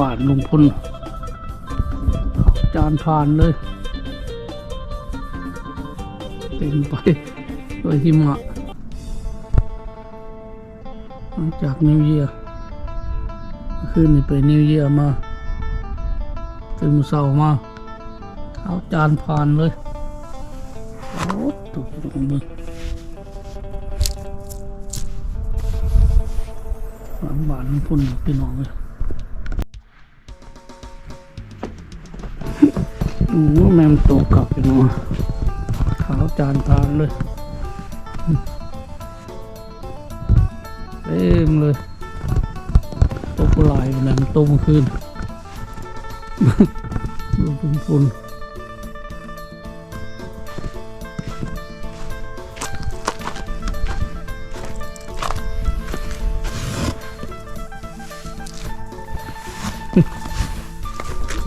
บ้านลุงพลจานผ่านเลยเต็มไปด้วยหิมะหลังจากนิวเยียคืนนี้ไปนิวเยียมาตื่นเช้ามาเอาจานผ่านเลยโอ้ตุกลงมือหวานหวานๆพุ่นพี่น้องเลย โอ้แม่มนตกกลับพี่น้องขาวจานทานเลยเต็มเลยตกลายมันนั้นตกเมื่อคืนดูพุ่นพุ่น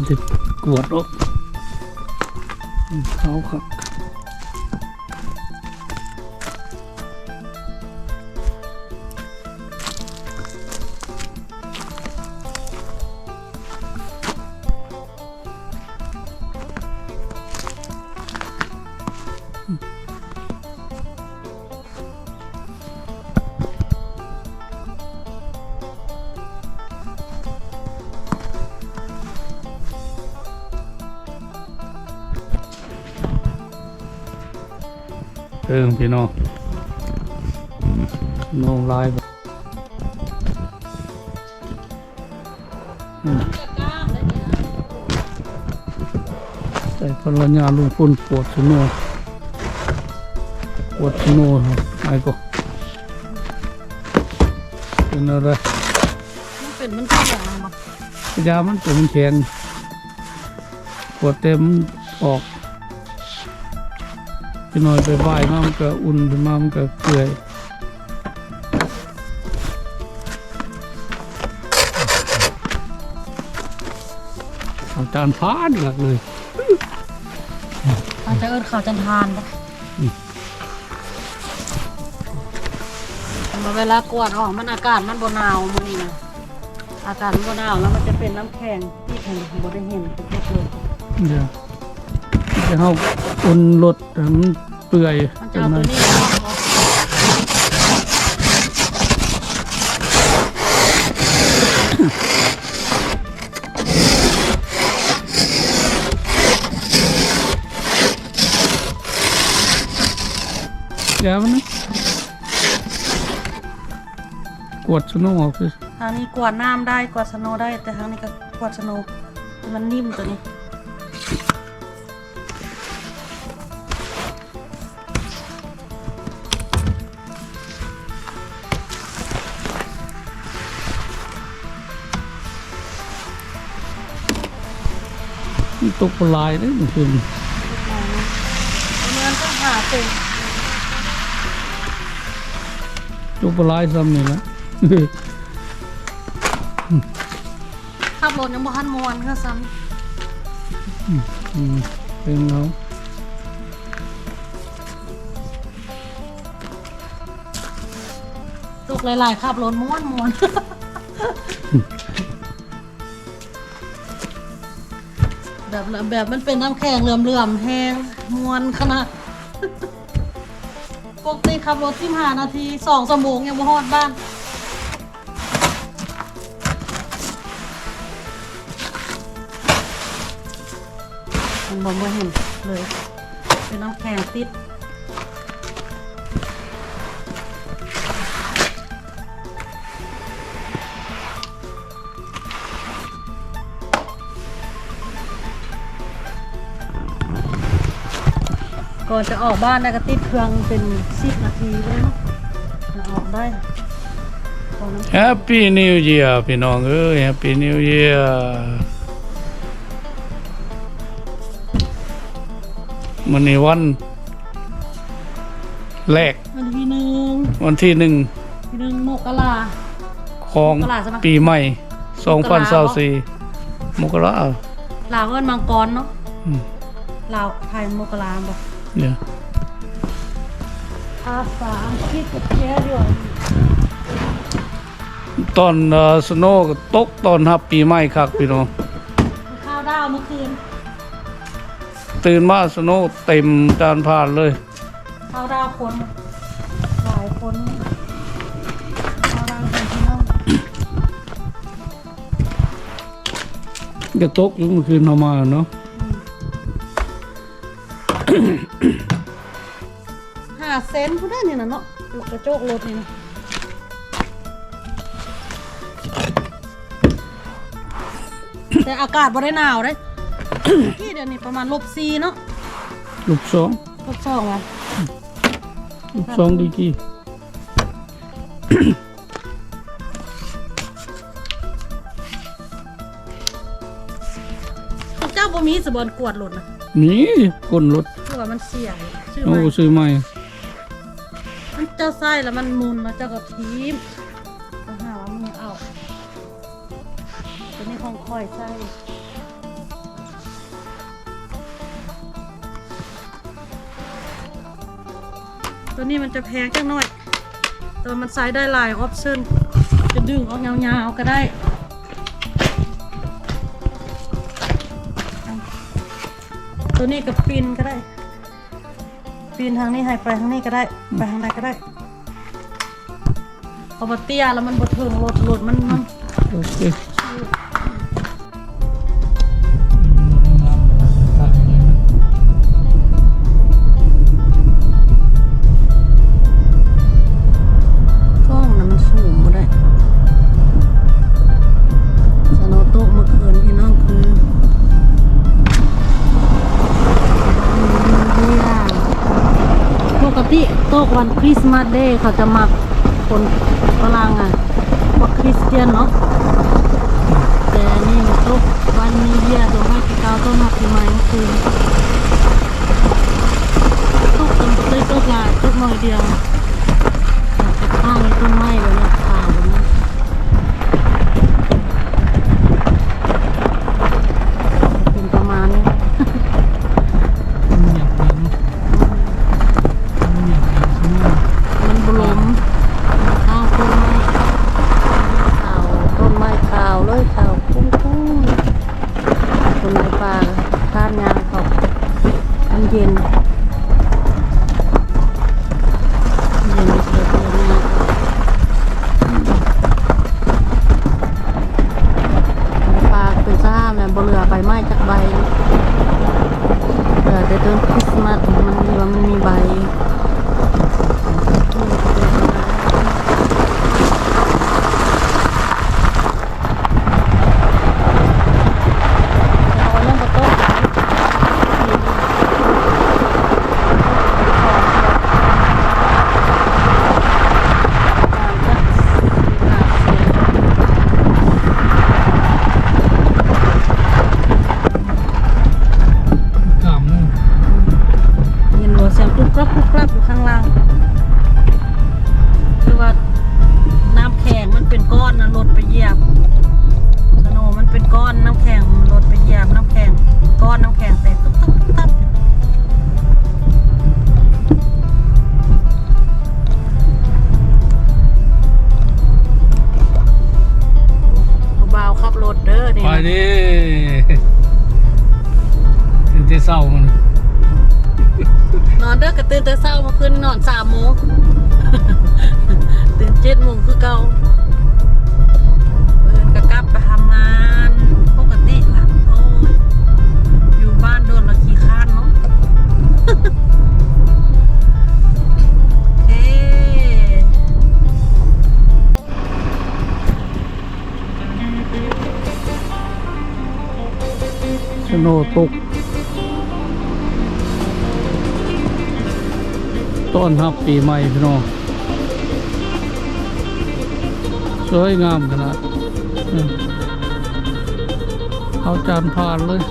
จะกวดออก เขา ครับเติมพี่น้องน้องลายใส่พลังงานลุงปุ่นปวดสนวปวดสนวครับไอ้ก็เป็นอะไรมันเป็นมันเป็นอย่างไรบ้าพยามันเป็นแข็งปวดเต็มออก พี่น้อยไปไหว้มามันก็อุ่นขึ้นมามันก็เกลื่อยเอาจานพานหลักเลยอาจจะเอิญข่าวจันทานปะอืมแต่เวลากวดออกมันอากาศมันบนหนาวมันนี่นะอากาศมันบนหนาวแล้วมันจะเป็นน้ำแข็งที่แข็งบนได้เห็นเป็นเเลยเดี๋ยว จะเอาอุ่นรถให้มันเปื่อยมันจะเอาตัวนี้ออกเดี๋ยวมันนะกวดสนองออกสิทางนี้กวาดน้ำได้กวาดสโนว์ได้แต่ทางนี้ก็กวาดสโนว์มันนิ่มตัวนี้ มันตกปลายเลยมันคือเงินก็หาเป็นตกปลายซ้ำนี่นะขับรถยังบ่ทันมวนก็ซ้อืมเป็นเงาำตุกหลายๆขับรถม้วนม้วน แบบแบบมันเป็นน้ำแข็งเหลื่อมๆแห้งมวนขนาดปกติขับรถที่หานาทีสองสมงยังบ่ฮอดบ้าน มันบ่บ่เห็นเลย เป็นน้ำแข็งติด กก่อนจะออกบ้านนะก็ติดเครื่องเป็นสิบนาทีเลยเนาะจะออกได้พอน้ำ Happy New Year พี่น้องเอ้ย Happy New Year มันในวัน แรก วันที่หนึ่งวันที่หนึ่งที่หนึ่งมกราของมกราใช่ไหมปีใหม่มกรา2024มกราลาวเอิ้นมังกรเนาะอืมลาวไทยมกราบอก เนี่ยภาษาอังกฤษกับเชียอยู่ตอนสโนก็ตกตอนรับปีใหม่ครับพี่น้องข้าวดาวเมื่อคืน ตื่นมาสโนเต็มจานผ่านเลยข้าวดาวคนหลายคนข้าวดาวคนที่นั่งก็ตกอยู่เมื่อคืนเอามาเนาะาเซนพูดได้นี่นะเนาะลูกกระโจกรถนี่นะแต่อากาศบ่ได้หนาวเลยที่เดี๋ยวนี้ประมาณลบสี่เนาะลูกสองลบสองอะลูกสองดีกี่พวกเจ้าบ่มีสบอนกวดรถนะมีคนรถคือว่ามันเสียชื่อโอ้ว่าซื้อใหม่มัน เจ้าไส้แล้วมันมุนแล้วเจ้าก็ทีมก็หาว่ามึงเอาตัวนี้ของคอยไส้ตัวนี้มันจะแพงจังหน่อยแต่มันใช้ได้หลายออปชั่นจะดึงออกยาวๆก็ได้ตัวนี้กับปีนก็ได้ ปีนทางนี้ให้ไปทางนี้ก็ได้ ไปทางใดก็ได้พอมาเตี้ยแล้วมันบดถึงรถรถมันมันโอเค วันคริสต์มาสเดย์เขาจะมักคนฝรั่งอะว่าคริสเตียนเนาะแต่นี่โต๊กวันนี้เยียตัวให้ที่เก้าต้นหักปีใหม่เมื่อคืนต๊ะกันตุกได้ตุกลายโต๊ะน้อยเดียวข้างต้นไม้เลยน ต้นคริสต์มาสมันมีว่ามันมีใบ โนตุก ต้อนรับปีใหม่พี่น้องสวยงามขนาดเอาจานผ่านเลย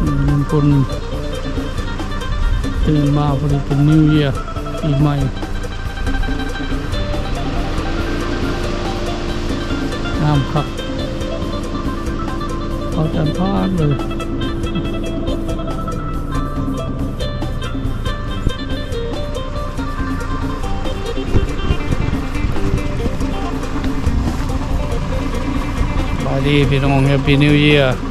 อืมคนตื่นมาพอดีเป็นนิวเยียร์ปีใหม่งามครับ เอาจันทานเลยสวัสดีพี่น้องแฮปปี้นิวเยียร์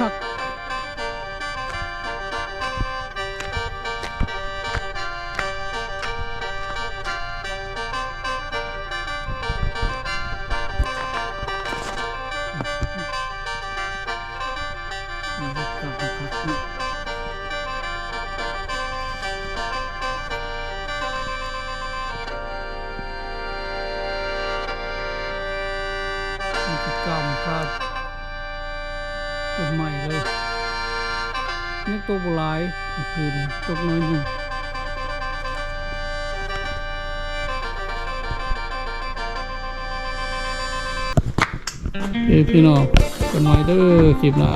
ก คืนตกน้อยหนึ่งพี่น้องกันหน่อยเด้อคลิปหน้า